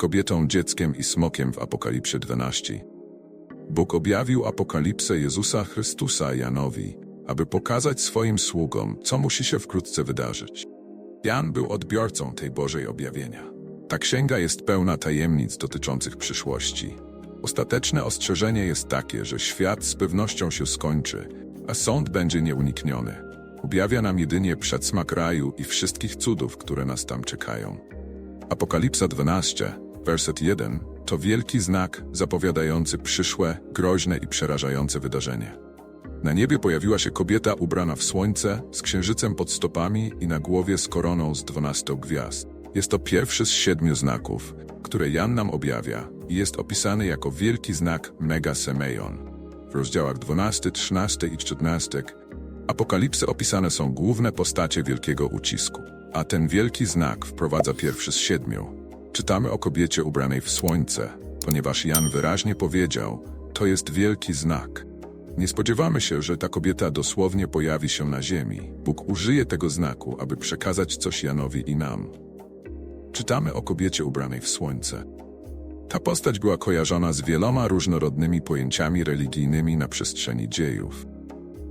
kobietą, dzieckiem i smokiem w Apokalipsie 12. Bóg objawił apokalipsę Jezusa Chrystusa Janowi, aby pokazać swoim sługom, co musi się wkrótce wydarzyć. Jan był odbiorcą tej Bożej objawienia. Ta księga jest pełna tajemnic dotyczących przyszłości. Ostateczne ostrzeżenie jest takie, że świat z pewnością się skończy, a sąd będzie nieunikniony. Objawia nam jedynie przedsmak raju i wszystkich cudów, które nas tam czekają. Apokalipsa 12, werset 1 to wielki znak zapowiadający przyszłe, groźne i przerażające wydarzenie. Na niebie pojawiła się kobieta ubrana w słońce, z księżycem pod stopami i na głowie z koroną z dwunastu gwiazd. Jest to pierwszy z siedmiu znaków, które Jan nam objawia i jest opisany jako wielki znak Mega Semeion. W rozdziałach 12, 13 i 14 Apokalipsy opisane są główne postacie wielkiego ucisku, a ten wielki znak wprowadza pierwszy z siedmiu. Czytamy o kobiecie ubranej w słońce, ponieważ Jan wyraźnie powiedział, to jest wielki znak. Nie spodziewamy się, że ta kobieta dosłownie pojawi się na ziemi. Bóg użyje tego znaku, aby przekazać coś Janowi i nam. Czytamy o kobiecie ubranej w słońce. Ta postać była kojarzona z wieloma różnorodnymi pojęciami religijnymi na przestrzeni dziejów.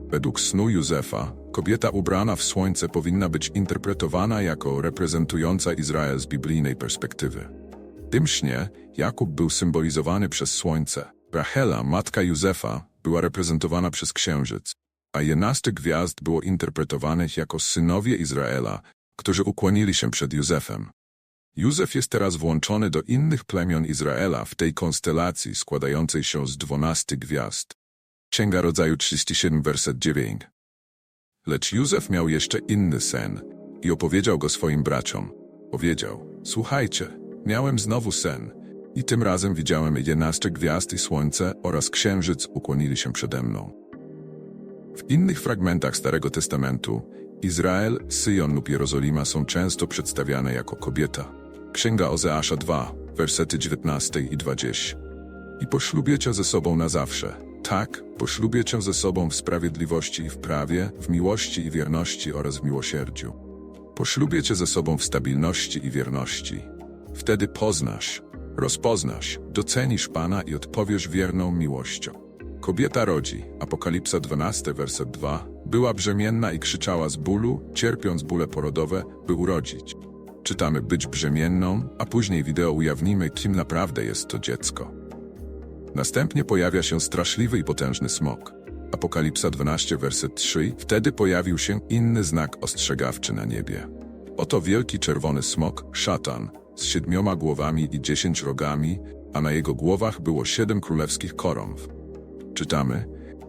Według snu Józefa, kobieta ubrana w słońce powinna być interpretowana jako reprezentująca Izrael z biblijnej perspektywy. W tym śnie Jakub był symbolizowany przez słońce. Rachela, matka Józefa, była reprezentowana przez księżyc, a jedenaście gwiazd było interpretowanych jako synowie Izraela, którzy ukłonili się przed Józefem. Józef jest teraz włączony do innych plemion Izraela w tej konstelacji składającej się z dwunastu gwiazd. Księga Rodzaju 37, werset 9. Lecz Józef miał jeszcze inny sen i opowiedział go swoim braciom. Powiedział, słuchajcie, miałem znowu sen i tym razem widziałem jedenaście gwiazd i słońce oraz księżyc ukłonili się przede mną. W innych fragmentach Starego Testamentu Izrael, Syjon lub Jerozolima są często przedstawiane jako kobieta. Księga Ozeasza 2, wersety 19 i 20. I poślubię cię ze sobą na zawsze. Tak, poślubię cię ze sobą w sprawiedliwości i w prawie, w miłości i wierności oraz w miłosierdziu. Poślubię cię ze sobą w stabilności i wierności. Wtedy poznasz, rozpoznasz, docenisz Pana i odpowiesz wierną miłością. Kobieta rodzi, Apokalipsa 12, werset 2, była brzemienna i krzyczała z bólu, cierpiąc bóle porodowe, by urodzić. Czytamy być brzemienną, a później wideo ujawnimy, kim naprawdę jest to dziecko. Następnie pojawia się straszliwy i potężny smok. Apokalipsa 12, werset 3. Wtedy pojawił się inny znak ostrzegawczy na niebie. Oto wielki czerwony smok, szatan, z siedmioma głowami i dziesięć rogami, a na jego głowach było siedem królewskich koronów. Czytamy,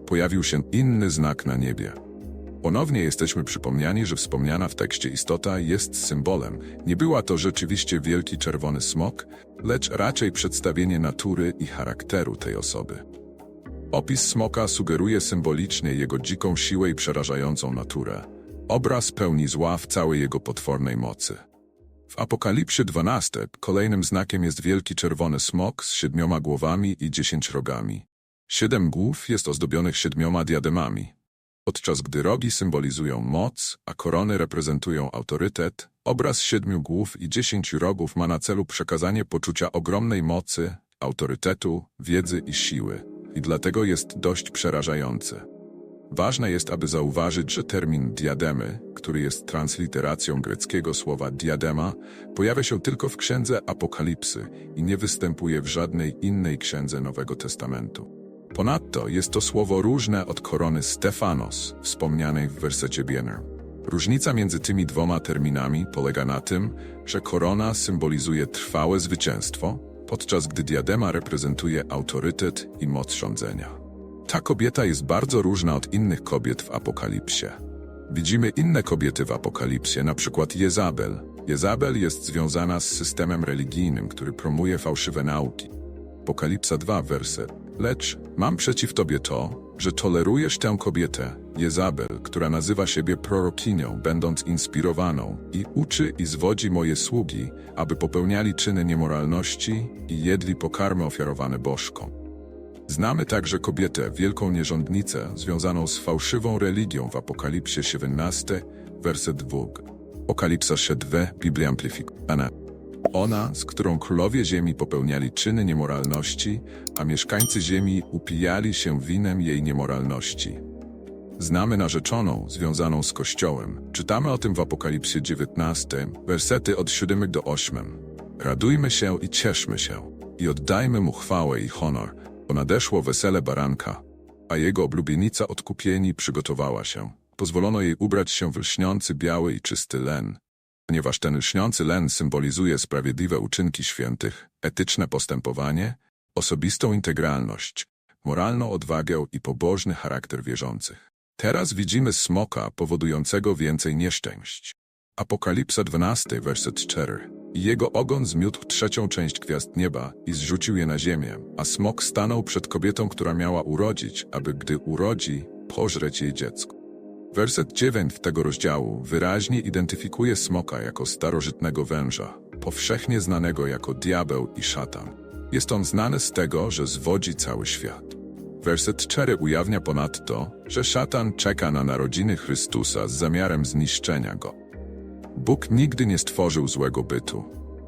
pojawił się inny znak na niebie. Ponownie jesteśmy przypomniani, że wspomniana w tekście istota jest symbolem. Nie była to rzeczywiście wielki czerwony smok, lecz raczej przedstawienie natury i charakteru tej osoby. Opis smoka sugeruje symbolicznie jego dziką siłę i przerażającą naturę. Obraz pełni zła w całej jego potwornej mocy. W Apokalipsie 12 kolejnym znakiem jest wielki czerwony smok z siedmioma głowami i dziesięć rogami. Siedem głów jest ozdobionych siedmioma diademami. Podczas gdy rogi symbolizują moc, a korony reprezentują autorytet, obraz siedmiu głów i dziesięciu rogów ma na celu przekazanie poczucia ogromnej mocy, autorytetu, wiedzy i siły. I dlatego jest dość przerażający. Ważne jest, aby zauważyć, że termin diademy, który jest transliteracją greckiego słowa diadema, pojawia się tylko w księdze Apokalipsy i nie występuje w żadnej innej księdze Nowego Testamentu. Ponadto jest to słowo różne od korony Stefanos, wspomnianej w wersecie Biener. Różnica między tymi dwoma terminami polega na tym, że korona symbolizuje trwałe zwycięstwo, podczas gdy diadema reprezentuje autorytet i moc rządzenia. Ta kobieta jest bardzo różna od innych kobiet w Apokalipsie. Widzimy inne kobiety w Apokalipsie, na przykład Jezabel. Jezabel jest związana z systemem religijnym, który promuje fałszywe nauki. Apokalipsa 2, werset. Lecz mam przeciw tobie to, że tolerujesz tę kobietę, Jezabel, która nazywa siebie prorokinią, będąc inspirowaną i uczy i zwodzi moje sługi, aby popełniali czyny niemoralności i jedli pokarmy ofiarowane bożkom. Znamy także kobietę, wielką nierządnicę, związaną z fałszywą religią w Apokalipsie 17, werset 2. Apokalipsa 7, Biblia Amplifikowana. Ona, z którą królowie ziemi popełniali czyny niemoralności, a mieszkańcy ziemi upijali się winem jej niemoralności. Znamy narzeczoną związaną z Kościołem. Czytamy o tym w Apokalipsie 19, wersety od 7 do 8. Radujmy się i cieszmy się i oddajmy mu chwałę i honor, bo nadeszło wesele baranka, a jego oblubienica odkupieni przygotowała się. Pozwolono jej ubrać się w lśniący biały i czysty len, ponieważ ten lśniący len symbolizuje sprawiedliwe uczynki świętych, etyczne postępowanie, osobistą integralność, moralną odwagę i pobożny charakter wierzących. Teraz widzimy smoka powodującego więcej nieszczęść. Apokalipsa 12, werset 4. I jego ogon zmiótł trzecią część gwiazd nieba i zrzucił je na ziemię, a smok stanął przed kobietą, która miała urodzić, aby gdy urodzi, pożreć jej dziecko. Werset 9 tego rozdziału wyraźnie identyfikuje smoka jako starożytnego węża, powszechnie znanego jako diabeł i szatan. Jest on znany z tego, że zwodzi cały świat. Werset 4 ujawnia ponadto, że szatan czeka na narodziny Chrystusa z zamiarem zniszczenia go. Bóg nigdy nie stworzył złego bytu.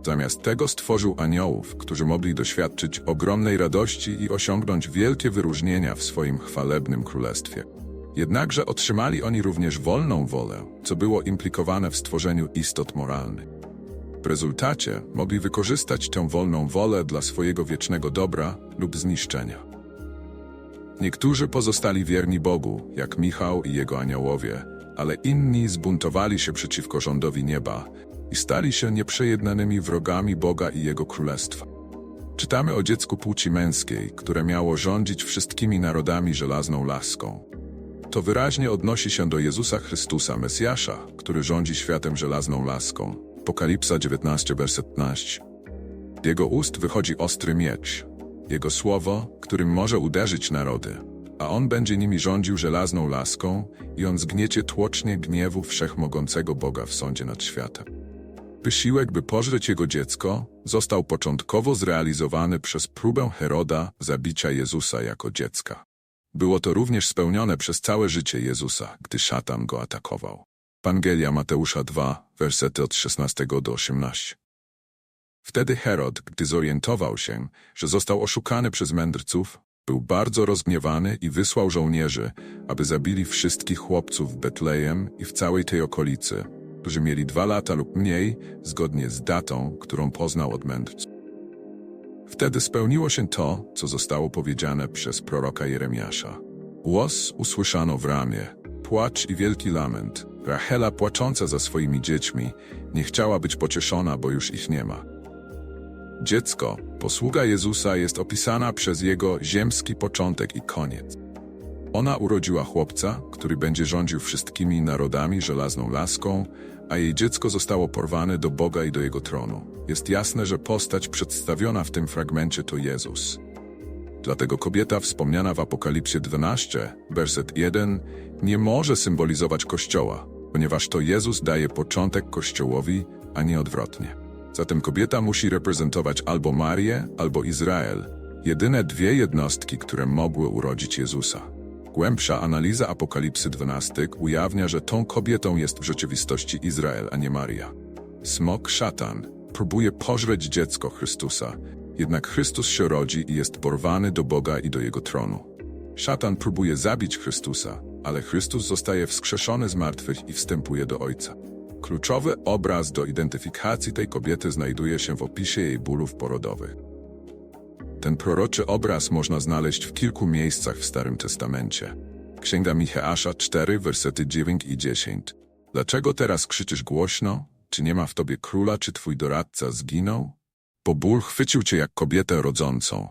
Zamiast tego stworzył aniołów, którzy mogli doświadczyć ogromnej radości i osiągnąć wielkie wyróżnienia w swoim chwalebnym królestwie. Jednakże otrzymali oni również wolną wolę, co było implikowane w stworzeniu istot moralnych. W rezultacie mogli wykorzystać tę wolną wolę dla swojego wiecznego dobra lub zniszczenia. Niektórzy pozostali wierni Bogu, jak Michał i jego aniołowie, ale inni zbuntowali się przeciwko rządowi nieba i stali się nieprzejednanymi wrogami Boga i Jego Królestwa. Czytamy o dziecku płci męskiej, które miało rządzić wszystkimi narodami żelazną laską. To wyraźnie odnosi się do Jezusa Chrystusa, Mesjasza, który rządzi światem żelazną laską. Apokalipsa 19, werset 15. Z Jego ust wychodzi ostry miecz. Jego słowo, którym może uderzyć narody, a on będzie nimi rządził żelazną laską i on zgniecie tłocznie gniewu wszechmogącego Boga w sądzie nad światem. Wysiłek, by pożreć jego dziecko, został początkowo zrealizowany przez próbę Heroda zabicia Jezusa jako dziecka. Było to również spełnione przez całe życie Jezusa, gdy szatan go atakował. Ewangelia Mateusza 2, wersety od 16 do 18. Wtedy Herod, gdy zorientował się, że został oszukany przez mędrców, był bardzo rozgniewany i wysłał żołnierzy, aby zabili wszystkich chłopców w Betlejem i w całej tej okolicy, którzy mieli dwa lata lub mniej, zgodnie z datą, którą poznał od mędrców. Wtedy spełniło się to, co zostało powiedziane przez proroka Jeremiasza. Głos usłyszano w ramie, płacz i wielki lament. Rachela płacząca za swoimi dziećmi, nie chciała być pocieszona, bo już ich nie ma. Dziecko, posługa Jezusa jest opisana przez jego ziemski początek i koniec. Ona urodziła chłopca, który będzie rządził wszystkimi narodami żelazną laską, a jej dziecko zostało porwane do Boga i do jego tronu. Jest jasne, że postać przedstawiona w tym fragmencie to Jezus. Dlatego kobieta wspomniana w Apokalipsie 12, werset 1, nie może symbolizować Kościoła, ponieważ to Jezus daje początek Kościołowi, a nie odwrotnie. Zatem kobieta musi reprezentować albo Marię, albo Izrael, jedyne dwie jednostki, które mogły urodzić Jezusa. Głębsza analiza Apokalipsy 12 ujawnia, że tą kobietą jest w rzeczywistości Izrael, a nie Maria. Smok szatan próbuje pożreć dziecko Chrystusa, jednak Chrystus się rodzi i jest porwany do Boga i do Jego tronu. Szatan próbuje zabić Chrystusa, ale Chrystus zostaje wskrzeszony z martwych i wstępuje do Ojca. Kluczowy obraz do identyfikacji tej kobiety znajduje się w opisie jej bólów porodowych. Ten proroczy obraz można znaleźć w kilku miejscach w Starym Testamencie. Księga Micheasza 4, wersety 9 i 10. Dlaczego teraz krzyczysz głośno? Czy nie ma w tobie króla, czy twój doradca zginął? Bo ból chwycił cię jak kobietę rodzącą.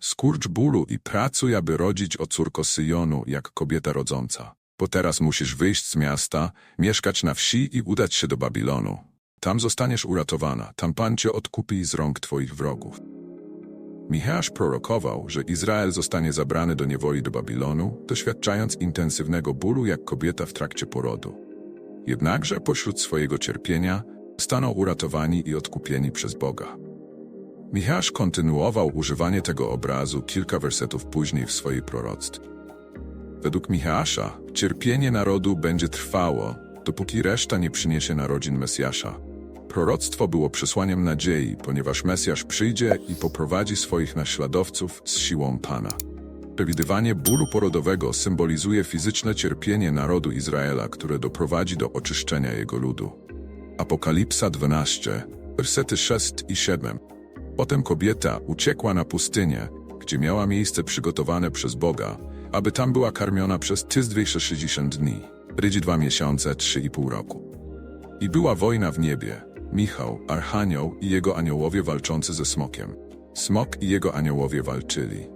Skurcz bólu i pracuj, aby rodzić o córko Syjonu, jak kobieta rodząca. Bo teraz musisz wyjść z miasta, mieszkać na wsi i udać się do Babilonu. Tam zostaniesz uratowana, tam Pan cię odkupi z rąk twoich wrogów. Micheasz prorokował, że Izrael zostanie zabrany do niewoli do Babilonu, doświadczając intensywnego bólu jak kobieta w trakcie porodu. Jednakże pośród swojego cierpienia staną uratowani i odkupieni przez Boga. Micheasz kontynuował używanie tego obrazu kilka wersetów później w swojej proroctwie. Według Micheasza cierpienie narodu będzie trwało, dopóki reszta nie przyniesie narodzin Mesjasza. Proroctwo było przesłaniem nadziei, ponieważ Mesjasz przyjdzie i poprowadzi swoich naśladowców z siłą Pana. Przewidywanie bólu porodowego symbolizuje fizyczne cierpienie narodu Izraela, które doprowadzi do oczyszczenia jego ludu. Apokalipsa 12, wersety 6 i 7. Potem kobieta uciekła na pustynię, gdzie miała miejsce przygotowane przez Boga, aby tam była karmiona przez 1260 dni, rydzi dwa miesiące, trzy i pół roku. I była wojna w niebie. Michał, Archanioł i jego aniołowie walczący ze smokiem. Smok i jego aniołowie walczyli.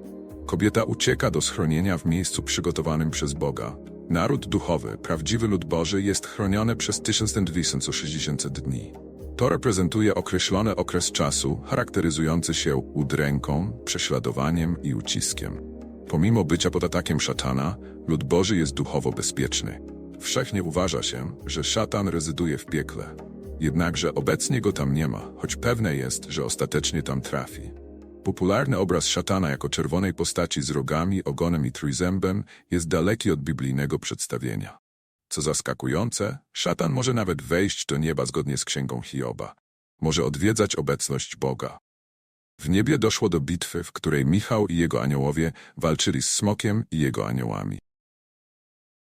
Kobieta ucieka do schronienia w miejscu przygotowanym przez Boga. Naród duchowy, prawdziwy lud Boży jest chroniony przez 1260 dni. To reprezentuje określony okres czasu charakteryzujący się udręką, prześladowaniem i uciskiem. Pomimo bycia pod atakiem szatana, lud Boży jest duchowo bezpieczny. Wszechnie uważa się, że szatan rezyduje w piekle. Jednakże obecnie go tam nie ma, choć pewne jest, że ostatecznie tam trafi. Popularny obraz szatana jako czerwonej postaci z rogami, ogonem i trójzębem jest daleki od biblijnego przedstawienia. Co zaskakujące, szatan może nawet wejść do nieba zgodnie z księgą Hioba. Może odwiedzać obecność Boga. W niebie doszło do bitwy, w której Michał i jego aniołowie walczyli z smokiem i jego aniołami.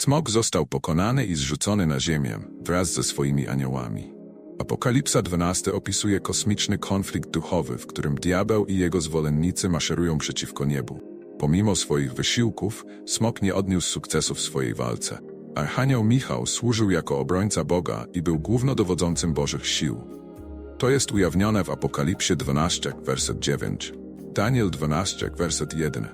Smok został pokonany i zrzucony na ziemię wraz ze swoimi aniołami. Apokalipsa 12 opisuje kosmiczny konflikt duchowy, w którym diabeł i jego zwolennicy maszerują przeciwko niebu. Pomimo swoich wysiłków, smok nie odniósł sukcesu w swojej walce. Archanioł Michał służył jako obrońca Boga i był głównodowodzącym Bożych sił. To jest ujawnione w Apokalipsie 12, werset 9, Daniel 12, werset 1.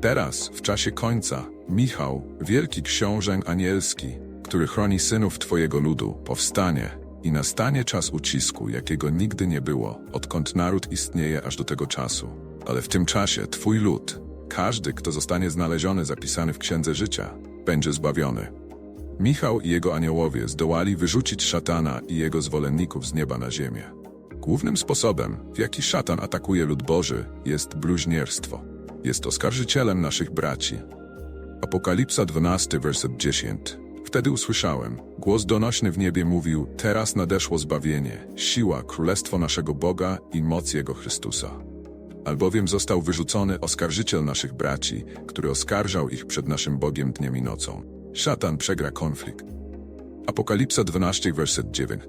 Teraz, w czasie końca, Michał, wielki książę anielski, który chroni synów Twojego ludu, powstanie i nastanie czas ucisku, jakiego nigdy nie było, odkąd naród istnieje aż do tego czasu. Ale w tym czasie Twój lud, każdy, kto zostanie znaleziony zapisany w Księdze Życia, będzie zbawiony. Michał i jego aniołowie zdołali wyrzucić szatana i jego zwolenników z nieba na ziemię. Głównym sposobem, w jaki szatan atakuje lud Boży, jest bluźnierstwo. Jest oskarżycielem naszych braci. Apokalipsa 12, werset 10. Wtedy usłyszałem, głos donośny w niebie mówił, teraz nadeszło zbawienie, siła, królestwo naszego Boga i moc Jego Chrystusa. Albowiem został wyrzucony oskarżyciel naszych braci, który oskarżał ich przed naszym Bogiem dniem i nocą. Szatan przegra konflikt. Apokalipsa 12, werset 9.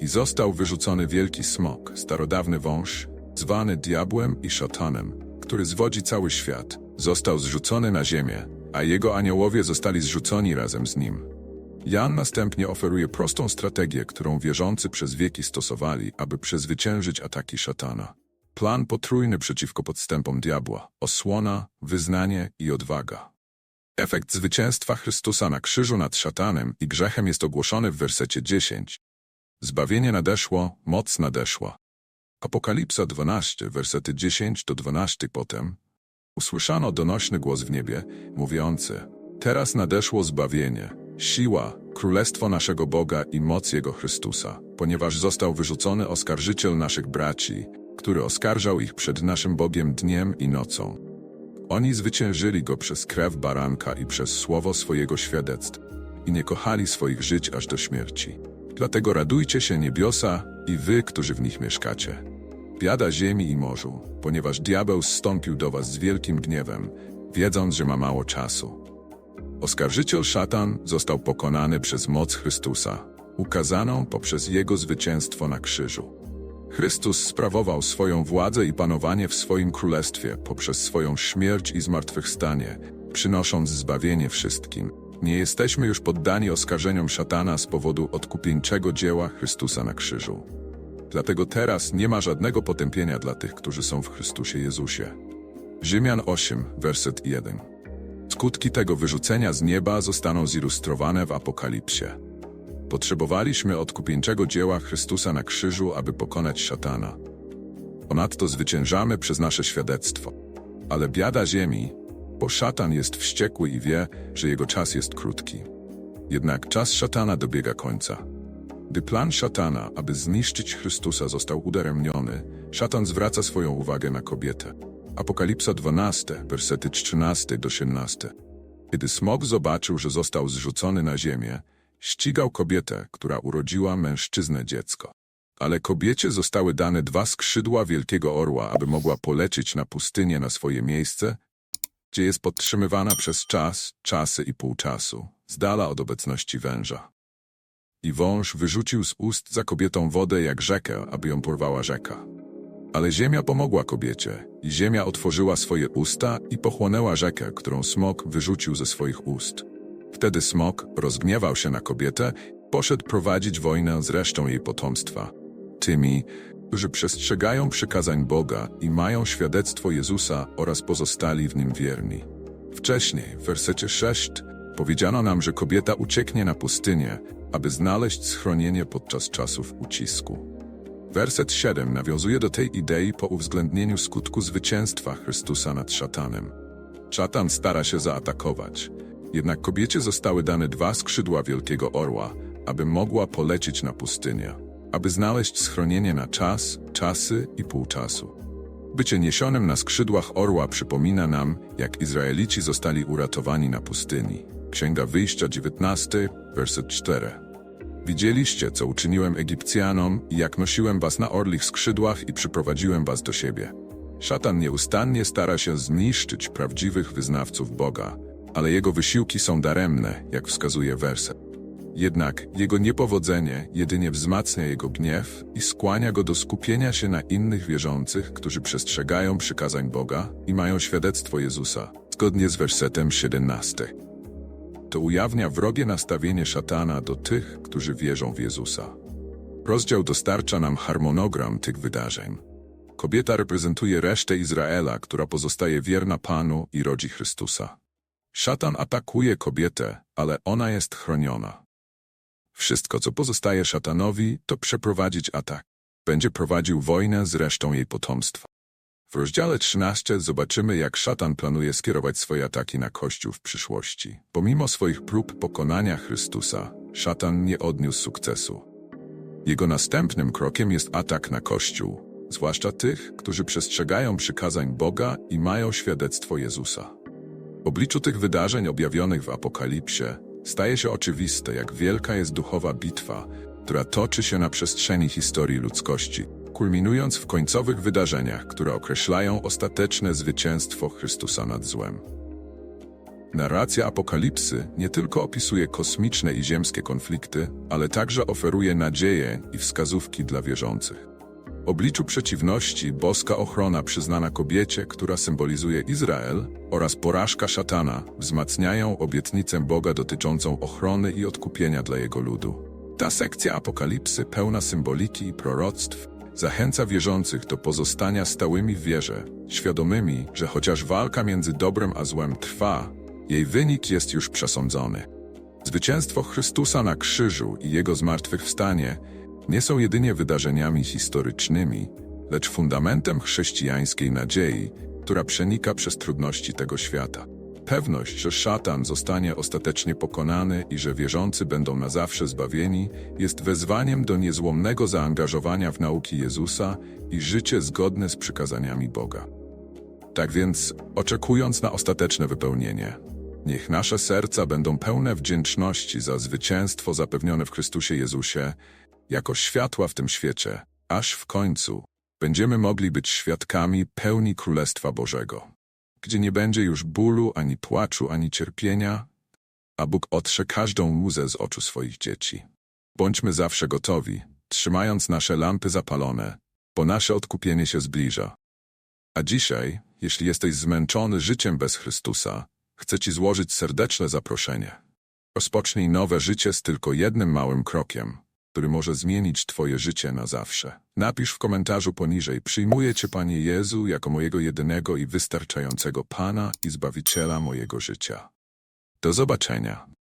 I został wyrzucony wielki smok, starodawny wąż, zwany diabłem i szatanem, który zwodzi cały świat. Został zrzucony na ziemię, a jego aniołowie zostali zrzuconi razem z nim. Jan następnie oferuje prostą strategię, którą wierzący przez wieki stosowali, aby przezwyciężyć ataki szatana. Plan potrójny przeciwko podstępom diabła, osłona, wyznanie i odwaga. Efekt zwycięstwa Chrystusa na krzyżu nad szatanem i grzechem jest ogłoszony w wersecie 10. Zbawienie nadeszło, moc nadeszła. Apokalipsa 12, wersety 10 do 12 potem. Usłyszano donośny głos w niebie, mówiący Teraz nadeszło zbawienie, siła, królestwo naszego Boga i moc Jego Chrystusa, ponieważ został wyrzucony oskarżyciel naszych braci, który oskarżał ich przed naszym Bogiem dniem i nocą. Oni zwyciężyli go przez krew baranka i przez słowo swojego świadectwa i nie kochali swoich żyć aż do śmierci. Dlatego radujcie się niebiosa i wy, którzy w nich mieszkacie. Biada ziemi i morzu, ponieważ diabeł zstąpił do was z wielkim gniewem, wiedząc, że ma mało czasu. Oskarżyciel szatan został pokonany przez moc Chrystusa, ukazaną poprzez jego zwycięstwo na krzyżu. Chrystus sprawował swoją władzę i panowanie w swoim królestwie poprzez swoją śmierć i zmartwychwstanie, przynosząc zbawienie wszystkim. Nie jesteśmy już poddani oskarżeniom szatana z powodu odkupieńczego dzieła Chrystusa na krzyżu. Dlatego teraz nie ma żadnego potępienia dla tych, którzy są w Chrystusie Jezusie. Rzymian 8, werset 1. Skutki tego wyrzucenia z nieba zostaną zilustrowane w Apokalipsie. Potrzebowaliśmy odkupieńczego dzieła Chrystusa na krzyżu, aby pokonać szatana. Ponadto zwyciężamy przez nasze świadectwo. Ale biada ziemi, bo szatan jest wściekły i wie, że jego czas jest krótki. Jednak czas szatana dobiega końca. Gdy plan szatana, aby zniszczyć Chrystusa został udaremniony, szatan zwraca swoją uwagę na kobietę. Apokalipsa 12, wersety 13 do 17. Kiedy smok zobaczył, że został zrzucony na ziemię, ścigał kobietę, która urodziła mężczyznę dziecko. Ale kobiecie zostały dane dwa skrzydła wielkiego orła, aby mogła polecieć na pustynię na swoje miejsce, gdzie jest podtrzymywana przez czas, czasy i pół czasu, z dala od obecności węża. I wąż wyrzucił z ust za kobietą wodę jak rzekę, aby ją porwała rzeka. Ale ziemia pomogła kobiecie, i ziemia otworzyła swoje usta i pochłonęła rzekę, którą smok wyrzucił ze swoich ust. Wtedy smok rozgniewał się na kobietę, poszedł prowadzić wojnę z resztą jej potomstwa. Tymi, którzy przestrzegają przykazań Boga i mają świadectwo Jezusa oraz pozostali w nim wierni. Wcześniej, w wersecie 6, powiedziano nam, że kobieta ucieknie na pustynię, aby znaleźć schronienie podczas czasów ucisku. Werset 7 nawiązuje do tej idei po uwzględnieniu skutku zwycięstwa Chrystusa nad szatanem. Szatan stara się zaatakować, jednak kobiecie zostały dane dwa skrzydła wielkiego orła, aby mogła polecieć na pustynię, aby znaleźć schronienie na czas, czasy i pół czasu. Bycie niesionym na skrzydłach orła przypomina nam, jak Izraelici zostali uratowani na pustyni. Księga Wyjścia 19, werset 4. Widzieliście, co uczyniłem Egipcjanom i jak nosiłem was na orlich skrzydłach i przyprowadziłem was do siebie. Szatan nieustannie stara się zniszczyć prawdziwych wyznawców Boga, ale jego wysiłki są daremne, jak wskazuje werset. Jednak jego niepowodzenie jedynie wzmacnia jego gniew i skłania go do skupienia się na innych wierzących, którzy przestrzegają przykazań Boga i mają świadectwo Jezusa, zgodnie z wersetem 17. To ujawnia wrogie nastawienie szatana do tych, którzy wierzą w Jezusa. Rozdział dostarcza nam harmonogram tych wydarzeń. Kobieta reprezentuje resztę Izraela, która pozostaje wierna Panu i rodzi Chrystusa. Szatan atakuje kobietę, ale ona jest chroniona. Wszystko, co pozostaje szatanowi, to przeprowadzić atak. Będzie prowadził wojnę z resztą jej potomstwa. W rozdziale 13 zobaczymy, jak szatan planuje skierować swoje ataki na Kościół w przyszłości. Pomimo swoich prób pokonania Chrystusa, szatan nie odniósł sukcesu. Jego następnym krokiem jest atak na Kościół, zwłaszcza tych, którzy przestrzegają przykazań Boga i mają świadectwo Jezusa. W obliczu tych wydarzeń objawionych w Apokalipsie staje się oczywiste, jak wielka jest duchowa bitwa, która toczy się na przestrzeni historii ludzkości, kulminując w końcowych wydarzeniach, które określają ostateczne zwycięstwo Chrystusa nad złem. Narracja Apokalipsy nie tylko opisuje kosmiczne i ziemskie konflikty, ale także oferuje nadzieję i wskazówki dla wierzących. W obliczu przeciwności boska ochrona przyznana kobiecie, która symbolizuje Izrael, oraz porażka szatana wzmacniają obietnicę Boga dotyczącą ochrony i odkupienia dla jego ludu. Ta sekcja apokalipsy, pełna symboliki i proroctw, zachęca wierzących do pozostania stałymi w wierze, świadomymi, że chociaż walka między dobrem a złem trwa, jej wynik jest już przesądzony. Zwycięstwo Chrystusa na krzyżu i Jego zmartwychwstanie nie są jedynie wydarzeniami historycznymi, lecz fundamentem chrześcijańskiej nadziei, która przenika przez trudności tego świata. Pewność, że szatan zostanie ostatecznie pokonany i że wierzący będą na zawsze zbawieni, jest wezwaniem do niezłomnego zaangażowania w nauki Jezusa i życie zgodne z przykazaniami Boga. Tak więc, oczekując na ostateczne wypełnienie, niech nasze serca będą pełne wdzięczności za zwycięstwo zapewnione w Chrystusie Jezusie, jako światła w tym świecie, aż w końcu będziemy mogli być świadkami pełni Królestwa Bożego, gdzie nie będzie już bólu, ani płaczu, ani cierpienia, a Bóg otrze każdą łzę z oczu swoich dzieci. Bądźmy zawsze gotowi, trzymając nasze lampy zapalone, bo nasze odkupienie się zbliża. A dzisiaj, jeśli jesteś zmęczony życiem bez Chrystusa, chcę Ci złożyć serdeczne zaproszenie. Rozpocznij nowe życie z tylko jednym małym krokiem, który może zmienić Twoje życie na zawsze. Napisz w komentarzu poniżej, przyjmuję Cię Panie Jezu jako mojego jedynego i wystarczającego Pana i Zbawiciela mojego życia. Do zobaczenia.